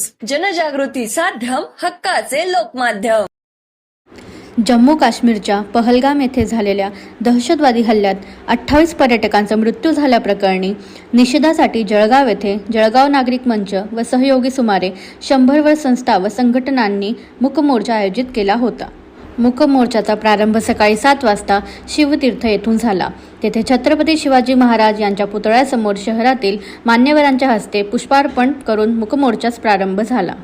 News. जनजागृती साध्यम हक्काचे लोकमाध्यम. जम्मू काश्मीरच्या पहलगाम येथे झालेल्या दहशतवादी हल्ल्यात अठ्ठावीस पर्यटकांचा मृत्यू झाल्याप्रकरणी निषेधासाठी जळगाव येथे जळगाव नागरिक मंच व सहयोगी सुमारे शंभरवर संस्था व संघटनांनी मूकमोर्चा आयोजित केला होता. मुकमोर्चाचा प्रारंभ सकाळी सात वाजता शिवतीर्थ येथून झाला. तेथे छत्रपती शिवाजी महाराज यांच्या पुतळ्यासमोर शहरातील मान्यवरांच्या हस्ते पुष्पार्पण करून मूकमोर्चास प्रारंभ झाला.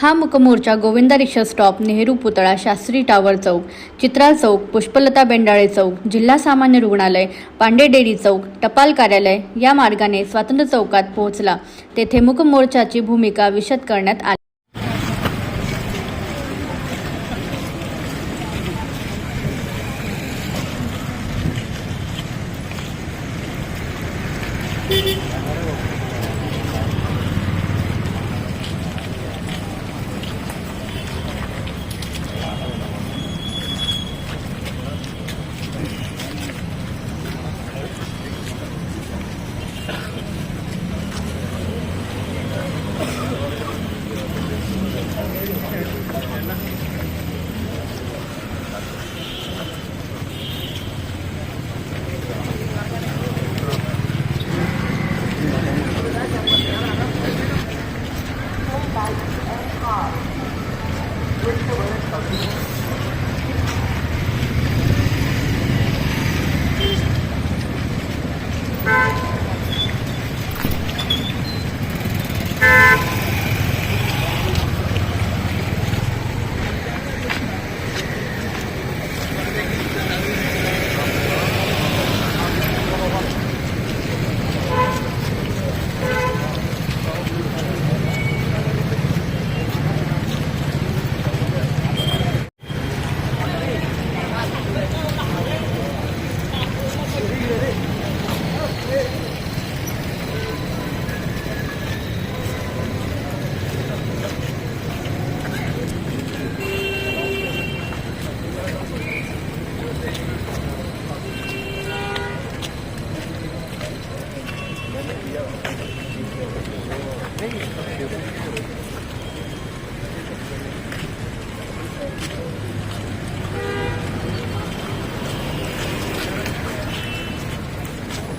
हा मुकमोर्चा गोविंदा रिक्षा स्टॉप नेहरू पुतळा शास्त्री टावर चौक चित्रा चौक पुष्पलता बेंडाळे चौक जिल्हा सामान्य रुग्णालय पांडे डेअरी चौक टपाल कार्यालय या मार्गाने स्वातंत्र्य चौकात पोहोचला. तेथे मुकमोर्चाची भूमिका विशद करण्यात आली.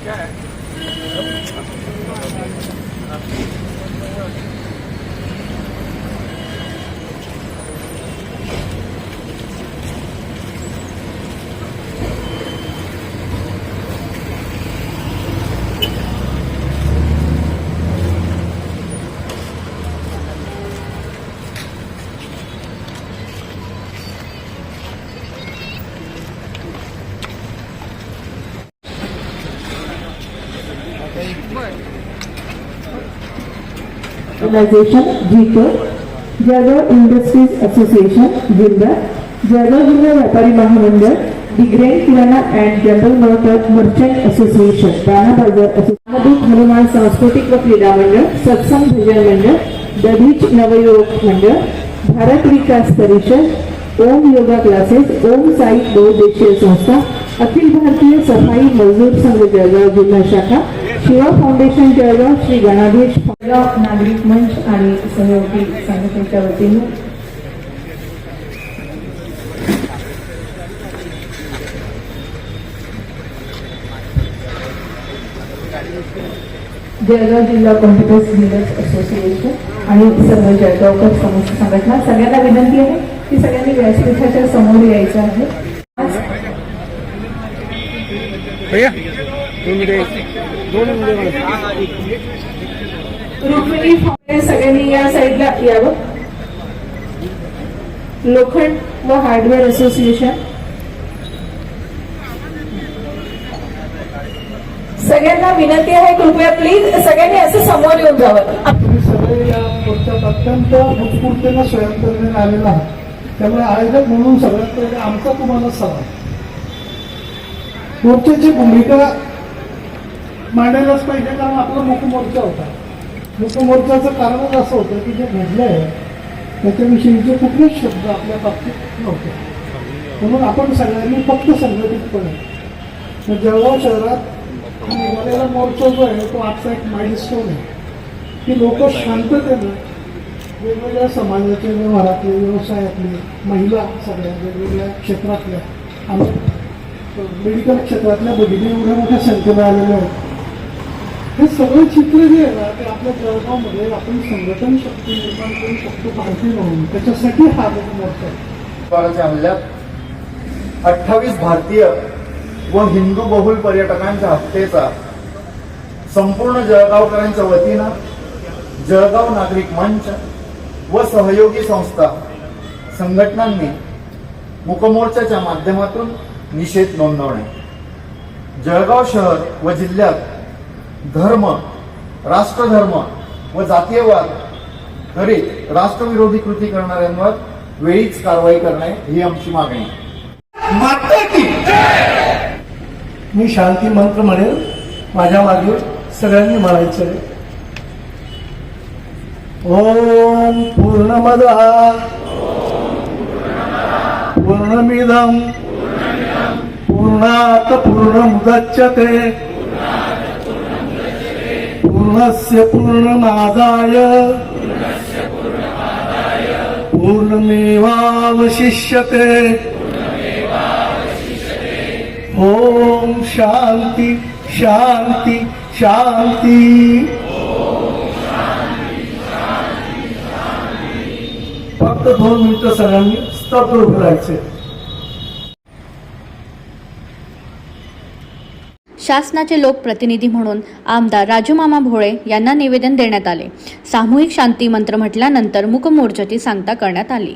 Okay. ऑर्गनायझेशन जीको जळगाव इंडस्ट्रीज असोसिएशन जिल्हा जळगाव जिल्हा व्यापारी महामंडळ डिग्रेन किराणा and general motor merchant association Rana Bazar association Hanuman सांस्कृतिक व क्रीडा मंडळ सत्संग भजन मंडळ दधीच नवयुवक मंडळ भारत विकास परिषद ओम योगा क्लासेस ओम साई बहुउद्देशीय संस्था अखिल भारतीय सफाई मजदूर संघ जळगाव जिल्हा शाखा शिवा फाउंडेशन जळगाव श्री गणाधीश जळगाव नागरिक मंच आणि सहयोगी संघटनेच्या वतीने जळगाव जिल्हा कॉम्प्युटर्स डीलर्स असोसिएशन आणि सर्व जळगावकर समस्या संघटना सगळ्यांना विनंती आहे की सगळ्यांनी व्यासपीठाच्या समोर यायचं आहे. रुक्मिणी फाउंडे सगळ्यांनी या साईडला यावं. लोखंड व हार्डवेअर असोसिएशन. सगळ्यांना विनंती आहे कृपया प्लीज सगळ्यांनी असं समोर येऊन जावं. तुम्ही सगळे या अत्यंत उत्स्फूर्तीनं स्वयंप्रेरणेने आलेला आहात. त्यामुळे आयोजक म्हणून सगळ्यात पहिले आमचा तुम्हाला सवाल. मोर्चाची भूमिका मांडायलाच पाहिजे कारण आपला मुकमोर्चा होता. मुकमोर्चाचं कारणच असं होतं की जे घडलंय त्याच्याविषयीचे कुठलेच शब्द आपल्या बाबतीत नव्हते. म्हणून आपण सगळ्यांनी फक्त संघटितपणे. जळगाव शहरात निघालेला मोर्चा जो आहे तो आजचा एक माइलस्टोन आहे. की लोक शांततेनं वेगवेगळ्या समाजाचे व्यवहारातले व्यवसायातले महिला सगळ्या वेगवेगळ्या क्षेत्रातल्या आणि मेडिकल क्षेत्रातल्या बघितले एवढ्या मोठ्या संख्येने आलेल्या आहेत. हे सगळं चित्र जे आहे ना ते आपल्या जळगावमध्ये आपण संघटन शक्ती निर्माण करू शकतो भारतीय म्हणून. त्याच्यासाठी हा मोर्चा हल्ल्यात अठ्ठावीस भारतीय व हिंदू बहुल पर्यटकांच्या हत्येचा संपूर्ण जळगावकरांच्या वतीनं जळगाव नागरिक मंच व सहयोगी संस्था संघटनांनी मुकमोर्चाच्या माध्यमातून निषेध नोंदवणे. जळगाव शहर व जिल्ह्यात धर्म राष्ट्रधर्म व जातीयवाद करीत राष्ट्रविरोधी कृती करणाऱ्यांवर वेळीच कारवाई करणे ही आमची मागणी. मी शांती मंत्र म्हणेल माझ्या मागे सगळ्यांनी म्हणायचं आहे. ओम पूर्णमद. पूर्णमिदम पूर्णात पूर्णमुदच्यते. पूर्णस्य पूर्णमादाय। पूर्णमेवावशिष्यते। ओम शांती शांती शांती फक्त दोन मिनिटं सगळ्यांनी स्तब्ध उभं शासनाचे लोकप्रतिनिधी म्हणून आमदार राजूमामा भोळे यांना निवेदन देण्यात आले. सामूहिक शांती मंत्र म्हटल्यानंतर मूकमोर्चाची सांगता करण्यात आली.